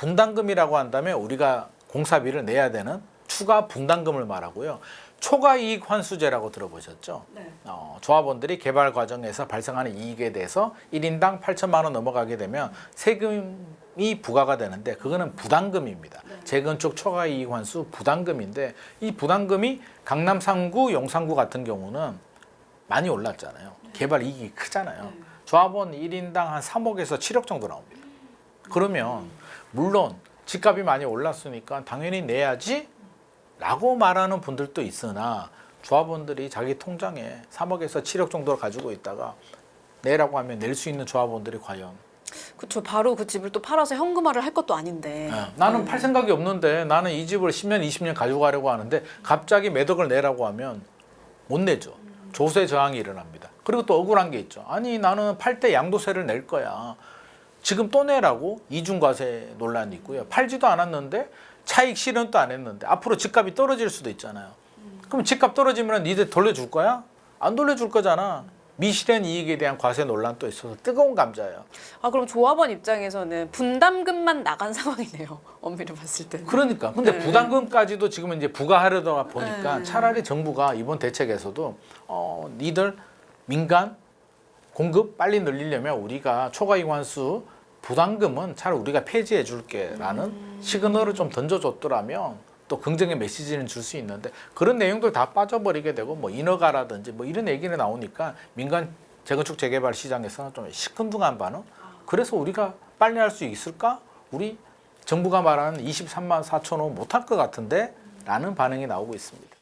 분담금이라고 한다면 우리가 공사비를 내야 되는 추가 분담금을 말하고요. 초과 이익 환수제라고 들어보셨죠? 네. 어, 조합원들이 개발 과정에서 발생하는 이익에 대해서 1인당 8천만 원 넘어가게 되면 세금이 부과가 되는데 그거는 부담금입니다. 재건축 초과 이익 환수 부담금인데 이 부담금이 강남 3구, 용산구 같은 경우는 많이 올랐잖아요. 개발 이익이 크잖아요. 조합원 1인당 한 3억에서 7억 정도 나옵니다. 그러면 물론 집값이 많이 올랐으니까 당연히 내야지 라고 말하는 분들도 있으나 조합원들이 자기 통장에 3억에서 7억 정도를 가지고 있다가 내라고 하면 낼 수 있는 조합원들이 과연 그렇죠. 바로 그 집을 또 팔아서 현금화를 할 것도 아닌데. 예, 나는 팔 생각이 없는데 나는 이 집을 10년, 20년 가지고 가려고 하는데 갑자기 매덕을 내라고 하면 못 내죠. 조세 저항이 일어납니다. 그리고 또 억울한 게 있죠. 아니 나는 팔 때 양도세를 낼 거야. 지금 또 내라고 이중과세 논란이 있고요. 팔지도 않았는데 차익 실현도 안 했는데 앞으로 집값이 떨어질 수도 있잖아요. 그럼 집값 떨어지면 니들 돌려줄 거야? 안 돌려줄 거잖아. 미실현 이익에 대한 과세 논란도 있어서 뜨거운 감자예요. 아 그럼 조합원 입장에서는 분담금만 나간 상황이네요. 엄밀히 봤을 때는. 그러니까 근데 네. 부담금까지도 지금 이제 부과하려다 보니까 네. 차라리 정부가 이번 대책에서도 어 니들 민간 공급 빨리 늘리려면 우리가 초과이익 환수 부담금은 차라리 우리가 폐지해 줄게 라는 음. 시그널을 좀 던져줬더라면 또 긍정의 메시지는 줄 수 있는데 그런 내용들 다 빠져버리게 되고 뭐 인허가라든지 뭐 이런 얘기는 나오니까 민간 재건축 재개발 시장에서는 좀 시큰둥한 반응. 그래서 우리가 빨리 할 수 있을까? 우리 정부가 말하는 23만 4천 원 못할 것 같은데? 라는 반응이 나오고 있습니다.